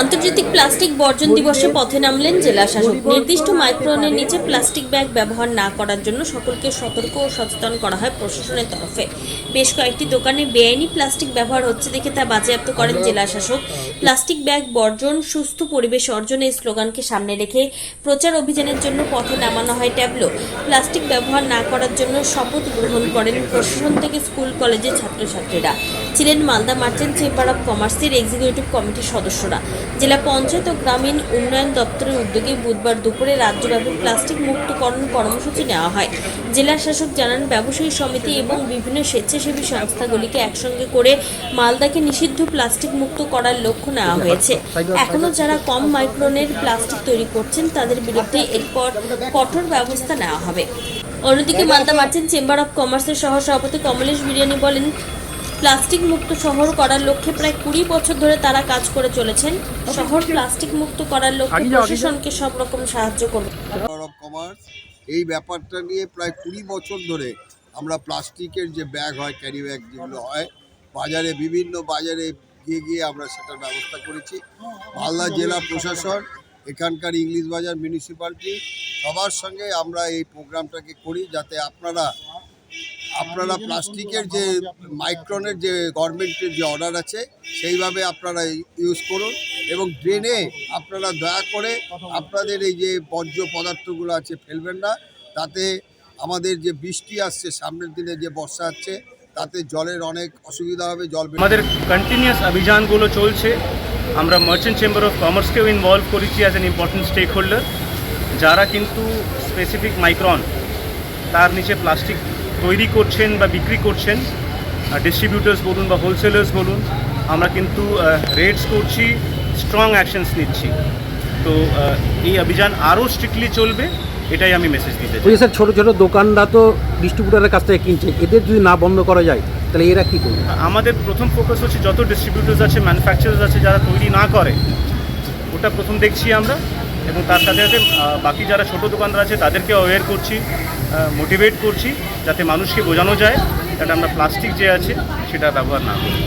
আন্তর্জাতিক প্লাস্টিক বর্জন দিবসে পথে নামলেন জেলা শাসক। নির্দিষ্ট মাইক্রনের নিচে প্লাস্টিক ব্যাগ ব্যবহার না করার জন্য সকলকে সতর্ক ও সচেতন করা হয় প্রশাসনের তরফে। বেশ কয়েকটি দোকানে বেআইনি প্লাস্টিক ব্যবহার হচ্ছে দেখে তা বাজেয়াপ্ত করেন জেলা শাসক। প্লাস্টিক ব্যাগ বর্জন সুস্থ পরিবেশ অর্জনের স্লোগানকে সামনে রেখে প্রচার অভিযানের জন্য পথে নামানো হয় ট্যাবলো। প্লাস্টিক ব্যবহার না করার জন্য শপথ গ্রহণ করেন প্রশাসন থেকে স্কুল কলেজের ছাত্রছাত্রীরা। ছিলেন মালদা মার্চেন্ট চেম্বার অব কমার্সের এক্সিকিউটিভ কমিটির সদস্যরা। জেলা পঞ্চায়েত ও গ্রামীণ উন্নয়ন দপ্তরের উদ্যোগে বুধবার দুপুরে রাজ্যব্যাপী প্লাস্টিক মুক্তকরণ কর্মসূচি নেওয়া হয়। জেলা শাসক জানান, ব্যবসায়ী সমিতি এবং বিভিন্ন স্বেচ্ছাসেবী সংস্থাগুলিকে একসঙ্গে করে মালদাকে নিষিদ্ধ প্লাস্টিক মুক্ত করার লক্ষ্য নেওয়া হয়েছে। এখনও যারা কম মাইক্রনের প্লাস্টিক তৈরি করছেন, তাদের বিরুদ্ধে এরপর কঠোর ব্যবস্থা নেওয়া হবে। অন্যদিকে মালদা মার্চেন্ট চেম্বার অব কমার্সের সহ সভাপতি কমলেশ বিরিয়ানি বলেন প্লাস্টিক মুক্ত শহর করার লক্ষ্যে প্রায় কুড়ি বছর ধরে তারা কাজ করে চলেছেন। শহর প্লাস্টিক মুক্ত করার লক্ষ্যে প্রশাসনকে সব রকম সাহায্য করবে কমার্স এই ব্যাপারটা নিয়ে প্রায় কুড়ি বছর ধরে আমরা প্লাস্টিকের যে ব্যাগ হয় ক্যারি ব্যাগ যেগুলো হয় বাজারে বিভিন্ন বাজারে গিয়ে গিয়ে আমরা সেটার ব্যবস্থা করেছি। মালদা জেলা প্রশাসন এখানকার ইংলিশ বাজার মিউনিসিপ্যালিটি সবার সঙ্গে আমরা এই প্রোগ্রামটাকে করি যাতে আপনারা আপনারা প্লাস্টিকের যে মাইক্রনের যে গভর্নমেন্টের যে অর্ডার আছে, সেইভাবে আপনারা ইউজ করুন এবং ড্রেনে আপনারা দয়া করে আপনাদের এই যে বর্জ্য পদার্থগুলো আছে ফেলবেন না। তাতে আমাদের যে বৃষ্টি আসছে, সামনের দিনে যে বর্ষা আসছে তাতে জলের অনেক অসুবিধা হবে, জল আমাদের কন্টিনিউয়াস অভিযানগুলো চলছে। আমরা মার্চেন্ট চেম্বার অফ কমার্সকেও ইনভলভ করেছি as an important stakeholder যারা কিন্তু স্পেসিফিক মাইক্রন তার নিচে প্লাস্টিক তৈরি করছেন বা বিক্রি করছেন ডিস্ট্রিবিউটার্স বলুন বা হোলসেলার্স বলুন আমরা কিন্তু রেডস করছি স্ট্রং অ্যাকশনস নিচ্ছি। তো এই অভিযান আরও স্ট্রিক্টলি চলবে এটাই আমি মেসেজ দিতে চাই। স্যার ছোটো ছোটো দোকানরা তো ডিস্ট্রিবিউটারের কাছ থেকে কিনছে এদের যদি না বন্ধ করা যায় তাহলে এরা কী করবে? আমাদের প্রথম ফোকাস হচ্ছে যত ডিস্ট্রিবিউটার্স আছে ম্যানুফ্যাকচারার্স আছে যারা তৈরি না করে ওটা প্রথম দেখছি আমরা। এবং তার সাথে সাথে বাকি যারা ছোট দোকানদার আছে তাদেরকে অ্যাওয়্যার করছি মোটিভেট করছি, যাতে মানুষকে বোঝানো যায়, যাতে আমরা প্লাস্টিক যে আছে, সেটা ব্যবহার না করি।